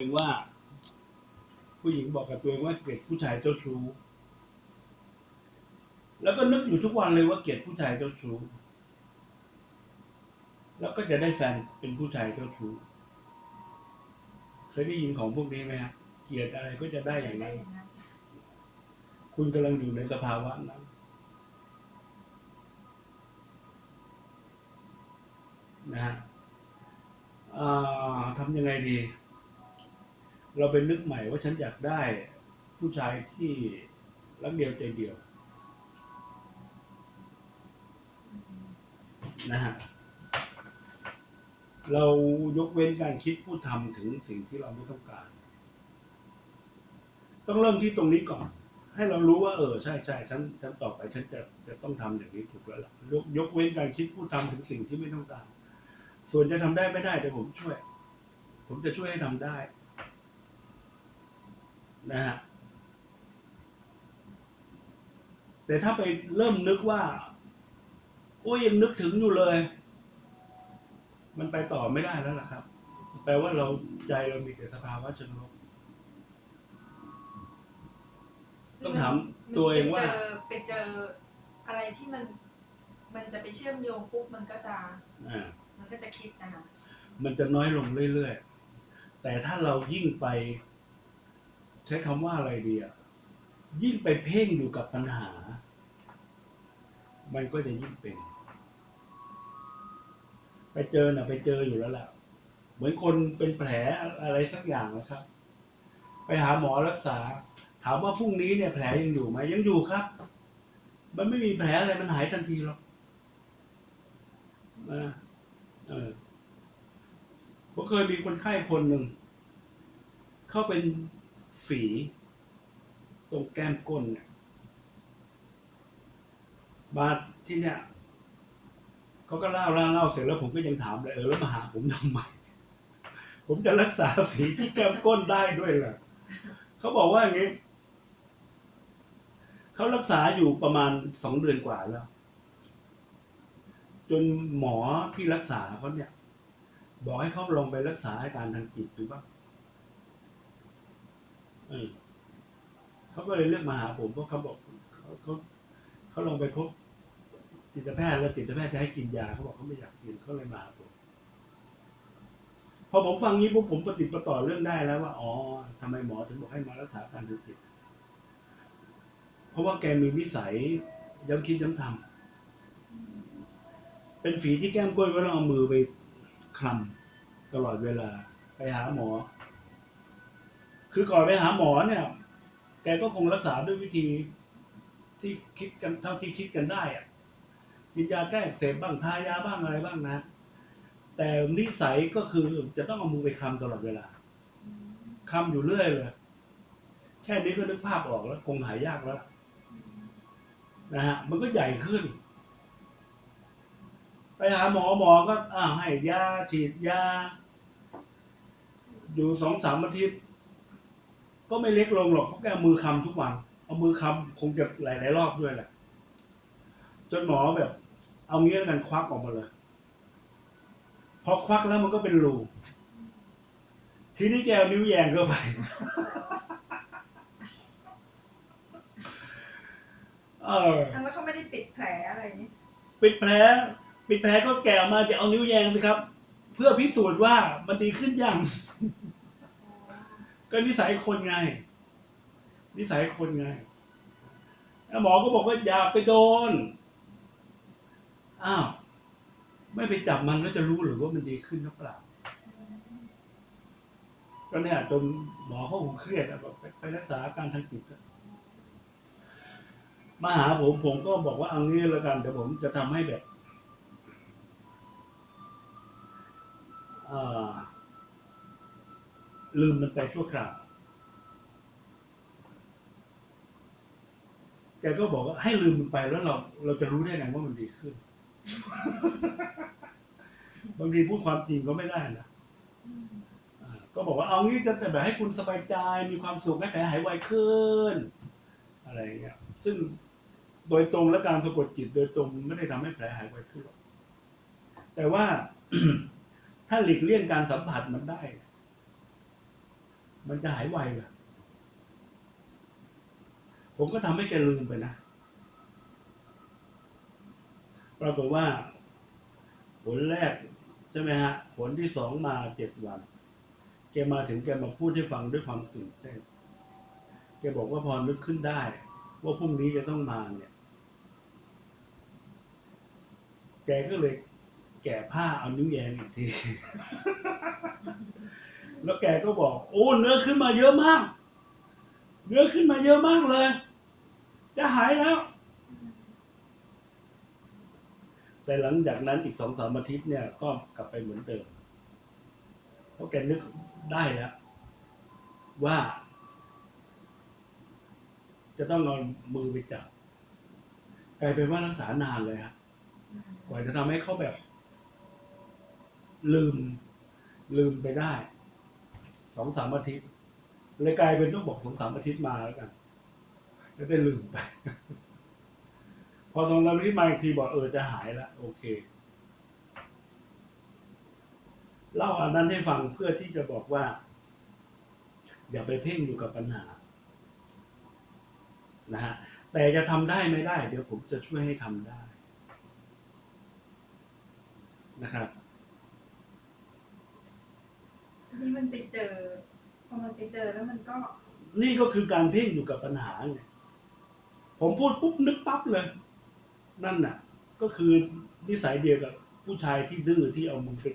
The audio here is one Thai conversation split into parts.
เองว่า ผู้หญิงบอกกับตัวเองว่าเกลียดผู้ชายเจ้าชู้ แล้วก็นึกอยู่ทุกวันเลยว่าเกลียดผู้ชายเจ้าชู้ แล้วก็จะได้แฟนเป็นผู้ชายเจ้าชู้ เคยได้ยินของพวกนี้ไหมฮะเกลียดอะไรก็จะได้อย่างนั้น คุณกำลังอยู่ในสภาวะนั้นนะฮะทำยังไงดี เราไปนึกใหม่ว่าฉันอยากได้ผู้ชายที่รักเดียวใจเดียวนะฮะเรายกเว้นการคิดพูดทำถึงสิ่งที่เราไม่ต้องการ ต้องเริ่มที่ตรงนี้ก่อน ให้เรารู้ว่า เออใช่ใช่ฉันฉันต่อไปฉันจะจะต้องทำอย่างนี้ถูกแล้วล่ะยกยกเว้นการคิดพูดทำถึงสิ่งที่ไม่ต้องการ ส่วนจะทำได้ไม่ได้เดี๋ยวผมช่วย ผมจะช่วยให้ทำได้ นะฮะแต่ถ้าไปเริ่มนึกว่า โอ้ยยังนึกถึงอยู่เลย มันไปต่อไม่ได้แล้วล่ะครับ แปลว่าเราใจเรามีแต่สภาวะเชิงลบต้องถามตัวเองว่าไปเจอไปเจออะไรที่มัน มันจะไปเชื่อมโยงปุ๊บมันก็จะอ่ามันก็จะคิดนะคะมันจะน้อยลงเรื่อยๆแต่ถ้าเรายิ่งไปใช้คำว่าอะไรดีอะยิ่งไปเพ่งอยู่กับปัญหา มันก็จะยิ่งเป็น ไปเจอน่ะ ไปเจออยู่แล้วล่ะ เหมือนคนเป็นแผลอะไรสักอย่างนะครับ ไปหาหมอรักษา ถามว่าพรุ่งนี้เนี่ยแผลยังอยู่ไหมยังอยู่ครับ มันไม่มีแผลอะไรมันหายทันทีหรอกนะเออผมเคยมีคนไข้คนหนึ่งเขาเป็น ฝีตรงแก้มก้นเนี่ยมาที่เนี่ยเขาก็เล่าเล่าเล่าเสร็จแล้วผมก็ยังถามเลยเออแล้วมาหาผมทำไมผมจะรักษาฝีที่แก้มก้นได้ด้วยเหรอเขาบอกว่าอย่างนี้เขารักษาอยู่ประมาณสองเดือนกว่าแล้ว จนหมอที่รักษาเขาเนี่ย บอกให้เขาลองไปรักษาอาการทางจิตดูบ้าง เขาก็เลยเลือกมาหาผมเพราะเขาบอกเขาเขาเขาลงไปพบจิตแพทย์แล้วจิตแพทย์จะให้กินยาเขาบอกเขาไม่อยากกินเขาเลยมาหาผมพอผมฟังนี้ปุ๊บผมปฏิประต่อเรื่องได้แล้วว่าอ๋อทำไมหมอถึงบอกให้มารักษาการทางจิตเพราะว่าแกมีนิสัยย้ำคิดย้ำทำเป็นฝีที่แก้มก้นก็ต้องเอามือไปคลำตลอดเวลา ไปหาหมอ คือก่อนไปหาหมอเนี่ย แกก็คงรักษาด้วยวิธีที่คิดกันเท่าที่คิดกันได้อะกินยาแก้เสพบ้างทายาบ้างอะไรบ้างนะ แต่นิสัยก็คือจะต้องเอามือไปคำตลอดเวลาคำอยู่เรื่อยเลย แค่นี้ก็นึกภาพออกแล้ว คงหายยากแล้วนะฮะ มันก็ใหญ่ขึ้น ไปหาหมอหมอก็อ้าวให้ยาฉีดยา อยู่สองสามอาทิตย์ ก็ไม่เล็กลงหรอกเพราะแกเอามือคำทุกวัน เอามือคำคงจะหลายหลายๆรอบด้วยแหละ จนหมอแบบ เอางี้แล้วกันควักออกมาเลย พอควักแล้วมันก็เป็นรูทีนี้แกเอานิ้วแยงเข้าไป เออแล้วเขาไม่ได้ติดแผลอะไรนี่ปิดแผล ปิดแผลก็แกะออกมาจะเอานิ้วแยงสิครับ เพื่อพิสูจน์ว่ามันดีขึ้นยัง ก็นิสัยคนไง นิสัยคนไงแล้วหมอก็บอกว่าอย่าไปโดน อ้าว ไม่ไปจับมันแล้วจะรู้หรือว่ามันดีขึ้นหรือเปล่า ก็เนี่ยจนหมอเขาคงเครียดอะบอกไปไปรักษาการทางจิตมาหาผมผมก็บอกว่าเอางี้แล้วกันเดี๋ยวผมจะทำให้แบบอ่อ ลืมมันไปชั่วคราวแกก็บอกว่าให้ลืมมันไปแล้วเรา เราจะรู้ได้ไงว่ามันดีขึ้น บางทีพูดความจริงก็ไม่ได้นะอ่าก็บอกว่าเอางี้จะแต่แบบให้คุณสบายใจมีความสุขให้แผลหายไวขึ้น อะไรอย่างเงี้ย ซึ่งโดยตรงและการสะกดจิต โดยตรงไม่ได้ทำให้แผลหายไวขึ้นหรอกแต่ว่าถ้าหลีกเลี่ยงการสัมผัสมันได้ มันจะหายไวเหรอผมก็ทำให้แกลืมไปนะ ปรากฏว่า ผลแรก ใช่ไหมฮะ ผลที่สองมาเจ็ดวัน แกมาถึงแกมาพูดให้ฟังด้วยความตื่นเต้น แกบอกว่าพอนึกขึ้นได้ ว่าพรุ่งนี้จะต้องมาเนี่ย แกก็เลยแก่ผ้าเอานิ้วแยงอีกที แล้วแกก็บอก โอ้เนื้อขึ้นมาเยอะมาก เนื้อขึ้นมาเยอะมากเลย จะหายแล้ว แต่หลังจากนั้นอีกสองสามอาทิตย์เนี่ยก็กลับไปเหมือนเดิมเพราะแกนึกได้แล้วว่า จะต้องเอามือไปจับกลายเป็นว่ารักษานานเลยครับกว่าจะทำให้เขาแบบ ลืมลืมไปได้ องสามอาทิตย์เลยกลายเป็นต้องบอกสองสามอาทิตย์มาแล้วกัน แล้วได้ลืมไป พอสองสามอาทิตย์มาอีกทีบอกเออจะหายแล้วโอเคเล่าอันนั้นให้ฟังเพื่อที่จะบอกว่า อย่าไปเพ่งอยู่กับปัญหานะฮะแต่จะทำได้ไม่ได้ เดี๋ยวผมจะช่วยให้ทำได้นะครับนี่มันไปเจอ ไปเจอแล้วมันก็ นี่ก็คือการเพ่งอยู่กับปัญหาไงผมพูดปุ๊บนึกปั๊บเลย นั่นน่ะ ก็คือนิสัยเดียวกับผู้ชายที่ดื้อที่เอามือไป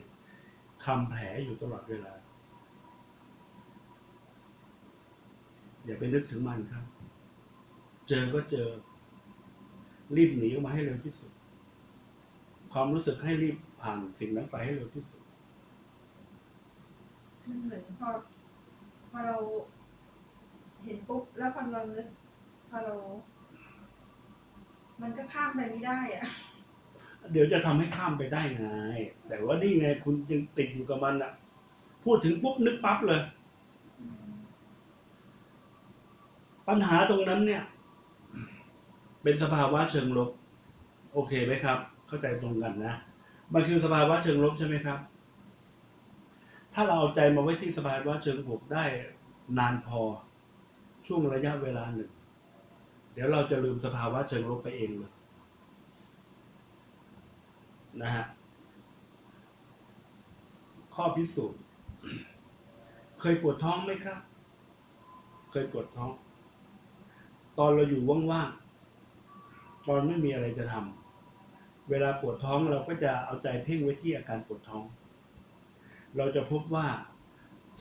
คำแผลอยู่ตลอดเวลา อย่าไปนึกถึงมันครับ เจอก็เจอ รีบหนีออกมาให้เร็วที่สุด ความรู้สึกให้รีบผ่านสิ่งนั้นไปให้เร็วที่สุดมันเหมือนพอพ อเราเห็นปุ๊บแล้วพอเรานึกพอเรา มันก็ข้ามไปไม่ได้อะเดี๋ยวจะทำให้ข้ามไปได้ไง แต่ว่านี่ไงคุณยังติดอยู่กับมันอะพูดถึงปุ๊บนึกปั๊บเลย ปัญหาตรงนั้นเนี่ย เป็นสภาวะเชิงลบ โอเคไหมครับ เข้าใจตรงกันนะ มันคือสภาวะเชิงลบใช่ไหมครับ ถ้าเราเอาใจมาไว้ที่สภาวะเชิงบวกได้นานพอช่วงระยะเวลาหนึ่ง เดี๋ยวเราจะลืมสภาวะเชิงลบไปเองเลยนะฮะข้อพิสูจน์ เคยปวดท้องไหมครับ เคยปวดท้อง ตอนเราอยู่ว่างๆ ตอนไม่มีอะไรจะทำ เวลาปวดท้องเราก็จะเอาใจเพ่งไว้ที่อาการปวดท้อง เราจะพบว่า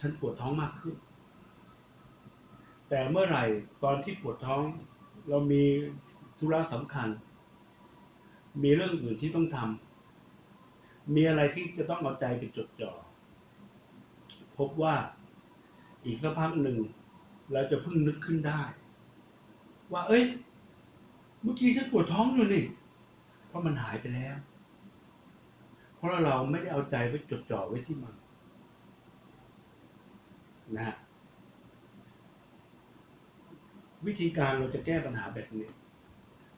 ฉันปวดท้องมากขึ้น แต่เมื่อไหร่ตอนที่ปวดท้อง เรามีธุระสำคัญ มีเรื่องอื่นที่ต้องทำมีอะไรที่จะต้องเอาใจไปจดจ่อ พบว่าอีกสักพักหนึ่ง เราจะพิ่งนึกขึ้นได้ ว่า เอ้ย เมื่อกี้ฉันปวดท้องอยู่นี่ เพราะมันหายไปแล้ว เพราะเราไม่ได้เอาใจไปจดจ่อไว้ที่มัน นะฮะวิธีการเราจะแก้ปัญหาแบบนี้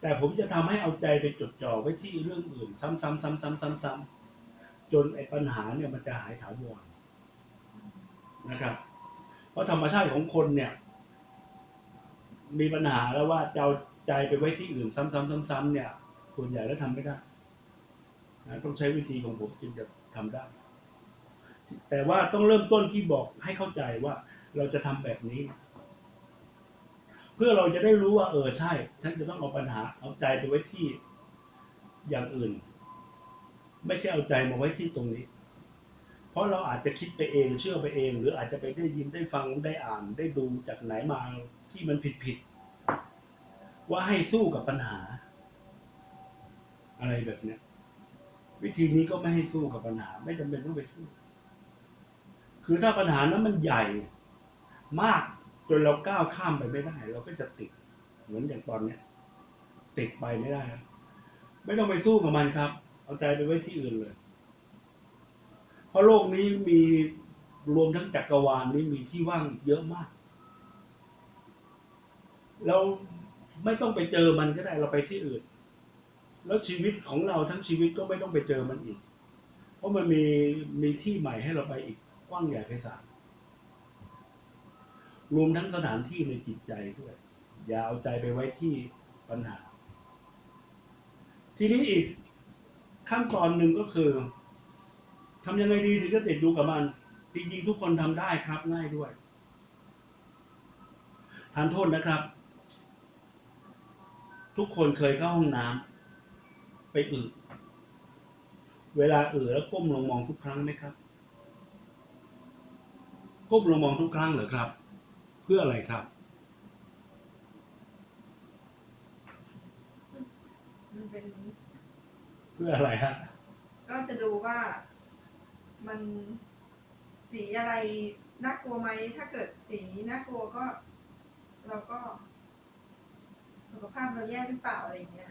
แต่ผมจะทำให้เอาใจไปจดจ่อไว้ที่เรื่องอื่น ซ้ำๆซ้ำๆซ้ำๆจนไอ้ปัญหาเนี่ยมันจะหายถาวรนะครับ เพราะธรรมชาติของคนเนี่ย มีปัญหาแล้วว่าจะเอาใจไปไว้ที่อื่นซ้ำๆซ้ำๆเนี่ย ส่วนใหญ่แล้วทำไม่ได้นะต้องใช้วิธีของผมจึงจะทำได้ แต่ว่าต้องเริ่มต้นที่บอกให้เข้าใจว่าเราจะทำแบบนี้ เพื่อเราจะได้รู้ว่าเออใช่ ฉันจะต้องเอาปัญหา เอาใจไปไว้ที่อย่างอื่น ไม่ใช่เอาใจมาไว้ที่ตรงนี้ เพราะเราอาจจะคิดไปเองเชื่อไปเอง หรืออาจจะไปได้ยินได้ฟังได้อ่านได้ดูจากไหนมาที่มันผิดผิดว่าให้สู้กับปัญหา อะไรแบบเนี้ยวิธีนี้ก็ไม่ให้สู้กับปัญหา ไม่จำเป็นต้องไปสู้ คือถ้าปัญหานั้นมันใหญ่มากจนเราก้าวข้ามไปไม่ได้ เราก็จะติด เหมือนอย่างตอนเนี้ยติดไปไม่ได้ครับไม่ต้องไปสู้กับมันครับ เอาใจไปไว้ที่อื่นเลย เพราะโลกนี้มีรวมทั้งจักรวาลนี้มีที่ว่างเยอะมาก เราไม่ต้องไปเจอมันก็ได้เราไปที่อื่น แล้วชีวิตของเราทั้งชีวิตก็ไม่ต้องไปเจอมันอีก เพราะมันมีมีที่ใหม่ให้เราไปอีก กว้างใหญ่ไพศาลรวมทั้งสถานที่ในจิตใจด้วย อย่าเอาใจไปไว้ที่ปัญหา ทีนี้อีกขั้นตอนหนึ่งก็คือทำยังไงดีถึงจะติดอยู่กับมัน จริงๆทุกคนทำได้ครับง่ายด้วยทานโทษนะครับ ทุกคนเคยเข้าห้องน้ำไปอึเวลาอึแล้วก้มลงมองทุกครั้งไหมครับ ก้มลงมองทุกครั้งเหรอครับ เพื่ออะไรครับ มันเป็นเพื่ออะไรฮะก็จะดูว่ามันสีอะไรน่ากลัวไหมถ้าเกิดสีน่ากลัวก็ เราก็ สุขภาพเราแย่หรือเปล่าอะไรอย่างเงี้ย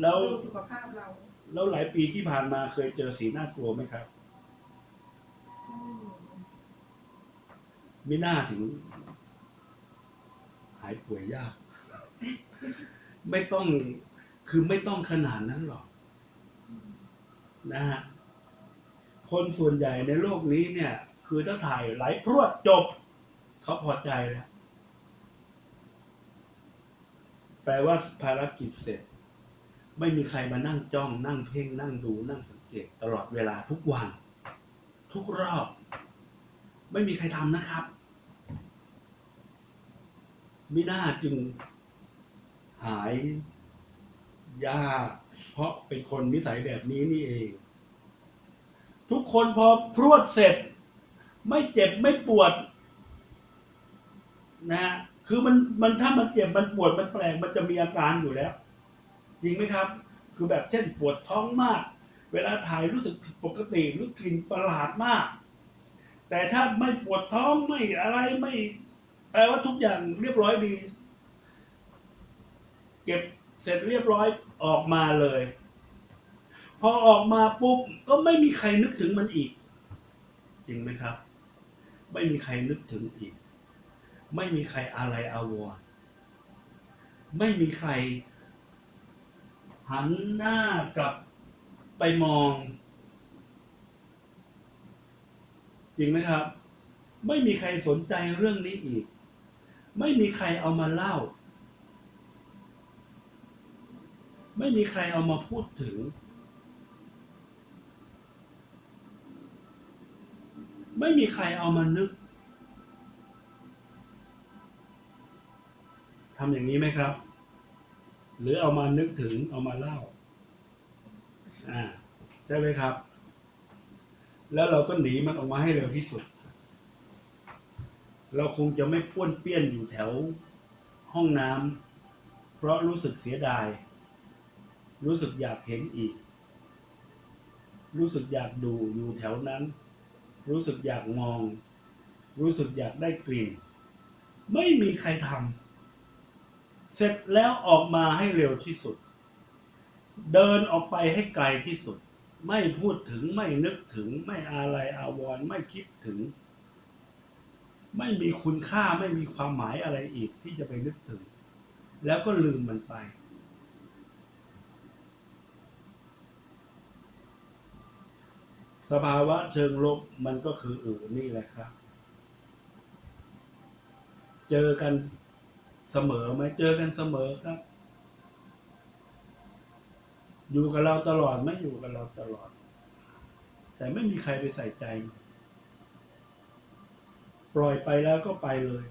แล้วดูสุขภาพเรา แล้วหลายปีที่ผ่านมาเคยเจอสีน่ากลัวไหมครับ อืม ไม่น่าถึง หายป่วยยาก ไม่ต้องคือไม่ต้องขนาดนั้นหรอกนะฮะคนส่วนใหญ่ในโลกนี้เนี่ย คือถ้าถ่ายไหลพรวดจบ เขาพอใจแล้ว แปลว่าภารกิจเสร็จ ไม่มีใครมานั่งจ้อง นั่งเพ่ง นั่งดู นั่งสังเกตตลอดเวลาทุกวัน ทุกรอบ ไม่มีใครทำนะครับมิน่าจึงหายยากเพราะเป็นคนนิสัยแบบนี้นี่เอง ทุกคนพอพรวดเสร็จ ไม่เจ็บไม่ปวดนะฮะคือมันมันถ้ามันเจ็บมันปวดมันแปลกมันจะมีอาการอยู่แล้ว จริงไหมครับ คือแบบเช่นปวดท้องมาก เวลาถ่ายรู้สึกผิดปกติหรือกลิ่นประหลาดมาก แต่ถ้าไม่ปวดท้องไม่อะไรไม่แปลว่าทุกอย่างเรียบร้อยดี เก็บเสร็จเรียบร้อยออกมาเลย พอออกมาปุ๊บก็ไม่มีใครนึกถึงมันอีก จริงไหมครับ ไม่มีใครนึกถึงอีก ไม่มีใครอะไรอาวรณ์ไม่มีใคร หันหน้ากลับไปมอง จริงไหมครับ ไม่มีใครสนใจเรื่องนี้อีก ไม่มีใครเอามาเล่า ไม่มีใครเอามาพูดถึง ไม่มีใครเอามานึกทำอย่างนี้ไหมครับ หรือเอามานึกถึงเอามาเล่า อ่า ใช่ไหมครับ แล้วเราก็หนีมันออกมาให้เร็วที่สุด เราคงจะไม่ป้วนเปี้ยนอยู่แถวห้องน้ำเพราะรู้สึกเสียดาย รู้สึกอยากเห็นอีก รู้สึกอยากดูอยู่แถวนั้น รู้สึกอยากมอง รู้สึกอยากได้กลิ่น ไม่มีใครทำเสร็จแล้วออกมาให้เร็วที่สุด เดินออกไปให้ไกลที่สุด ไม่พูดถึงไม่นึกถึงไม่อะไรอาวรไม่คิดถึง ไม่มีคุณค่าไม่มีความหมายอะไรอีกที่จะไปนึกถึง แล้วก็ลืมมันไป สภาวะเชิงลบมันก็คืออือนี่แหละครับ เจอกันเสมอไหมเจอกันเสมอครับ อยู่กับเราตลอดไม่อยู่กับเราตลอด แต่ไม่มีใครไปใส่ใจ ปล่อยไปแล้วก็ไปเลย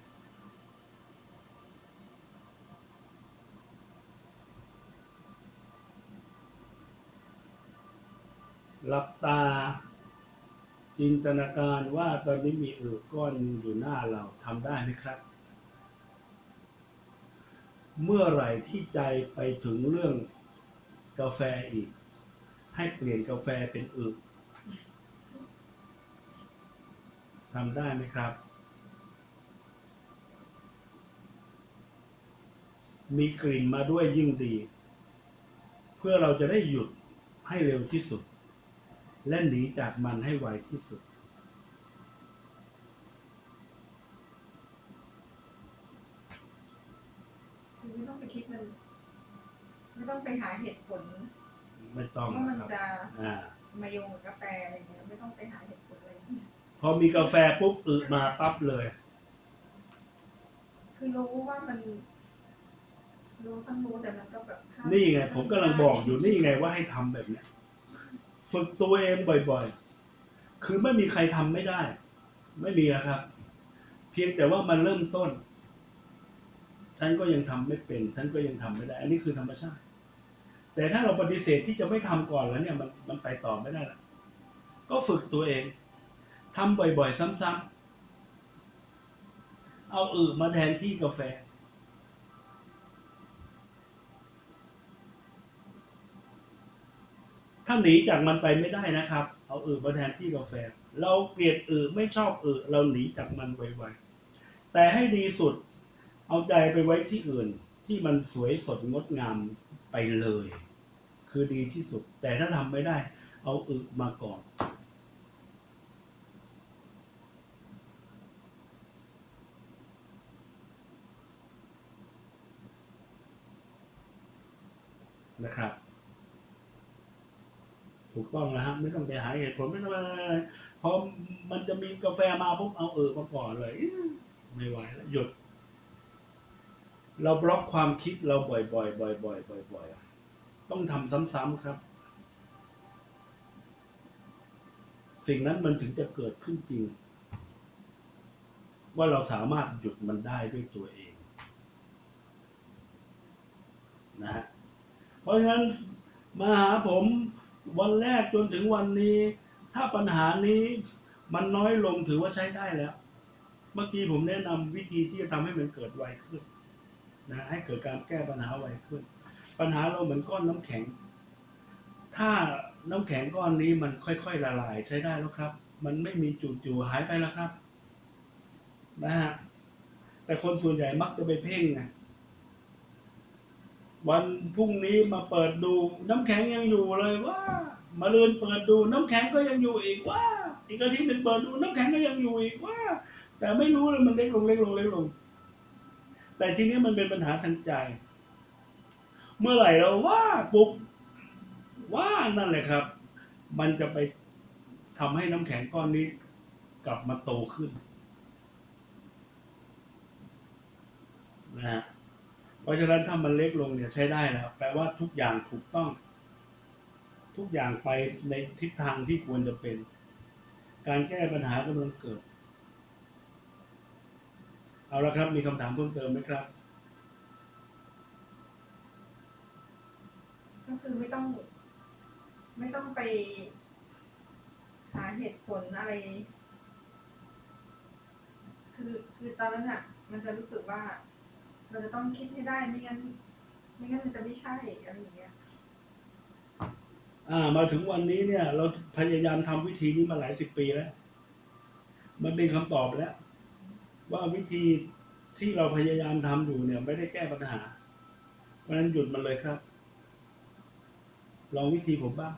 หลับตา จินตนาการว่าตอนนี้มีเอือก้อนอยู่หน้าเราทำได้ไหมครับ เมื่อไหร่ที่ใจไปถึงเรื่อง กาแฟอีก ให้เปลี่ยนกาแฟเป็นอึทำได้ไหมครับ มีกลิ่นมาด้วยยิ่งดี เพื่อเราจะได้หยุดให้เร็วที่สุด และหนีจากมันให้ไวที่สุด ต้องไปหาเหตุผลไม่ต้องว่ามันนะครับจะอ่ามาโยงกับกาแฟอะไรเงี้ยไม่ต้องไปหาเหตุผลเลยใช่ไหมพอมีกาแฟปุ๊บอึมาปั๊บเลย คือรู้ว่ามัน รู้ทั้งรู้แต่มันก็แบบห้ามนี่ไง ผมกำลังบอกอยู่นี่ไงว่าให้ทำแบบเนี้ยฝึกตัวเองบ่อยๆ คือไม่มีใครทำไม่ได้ ไม่มีอะครับ เพียงแต่ว่ามันเริ่มต้น ฉันก็ยังทำไม่เป็น ฉันก็ยังทำไม่ได้ อันนี้คือธรรมชาติ แต่ถ้าเราปฏิเสธที่จะไม่ทำก่อนแล้วเนี่ยมันมันไปต่อไม่ได้ละก็ฝึกตัวเองทำบ่อยๆ ซ้ำๆเอาอึมาแทนที่กาแฟ ถ้าหนีจากมันไปไม่ได้นะครับ เอาอึมาแทนที่กาแฟ เราเกลียดอึไม่ชอบอึเราหนีจากมันไวๆแต่ให้ดีสุด เอาใจไปไว้ที่อื่นที่มันสวยสดงดงาม ไปเลย คือดีที่สุด แต่ถ้าทำไม่ได้ เอาอึมาก่อน นะครับถูกต้องแล้วฮะไม่ต้องไปหาเหตุผลไม่ต้องอะไรพอมันจะมีกาแฟมาปุ๊บเอาเออมาก่อนเลย ไม่ไหวแล้วหยุด เราบล็อกความคิดเราบ่อยๆบ่อยๆบ่อยๆบ่อยๆต้องทำซ้ำๆครับ สิ่งนั้นมันถึงจะเกิดขึ้นจริง ว่าเราสามารถหยุดมันได้ด้วยตัวเองนะฮะเพราะฉะนั้นมาหาผมวันแรกจนถึงวันนี้ ถ้าปัญหานี้มันน้อยลงถือว่าใช้ได้แล้ว เมื่อกี้ผมแนะนำวิธีที่จะทำให้มันเกิดไวขึ้น นะให้เกิดการแก้ปัญหาไวขึ้น ปัญหาเราเหมือนก้อนน้ำแข็ง ถ้าน้ำแข็งก้อนนี้มันค่อยๆละลายใช้ได้แล้วครับ มันไม่มีจู่ๆหายไปแล้วครับนะฮะแต่คนส่วนใหญ่มักจะไปเพ่งไงวันพรุ่งนี้มาเปิดดู น้ำแข็งยังอยู่เลยว่ามาเรืนเปิดดู น้ำแข็งก็ยังอยู่อีกว่าอีกอาทิตย์หนึ่งเปิดดูน้ำแข็งก็ยังอยู่อีกว่า แต่ไม่รู้เลยมันเล็กลงเล็กลงเล็กลง แต่ทีนี้มันเป็นปัญหาทางใจ เมื่อไหร่เราว่าปุ๊บว่านั่นแหละครับ มันจะไปทำให้น้ำแข็งก้อนนี้ กลับมาโตขึ้นนะฮะเพราะฉะนั้นถ้ามันเล็กลงเนี่ยใช้ได้แล้วแปลว่าทุกอย่างถูกต้อง ทุกอย่างไปในทิศทางที่ควรจะเป็น การแก้ปัญหากำลังเกิด เอาละครับ มีคำถามเพิ่มเติมไหมครับ ก็คือไม่ต้อง ไม่ต้องไป หาเหตุผลอะไร คือคือตอนนั้นอะมันจะรู้สึกว่า เราจะต้องคิดให้ได้ไม่งั้น ไม่งั้นมันจะไม่ใช่อะไรอย่างเงี้ยอ่ามาถึงวันนี้เนี่ย เราพยายามทำวิธีนี้มาหลายสิบปีแล้ว มันเป็นคำตอบแล้ว ว่าวิธีที่เราพยายามทำอยู่เนี่ยไม่ได้แก้ปัญหา เพราะฉะนั้นหยุดมันเลยครับ ลองวิธีผมบ้าง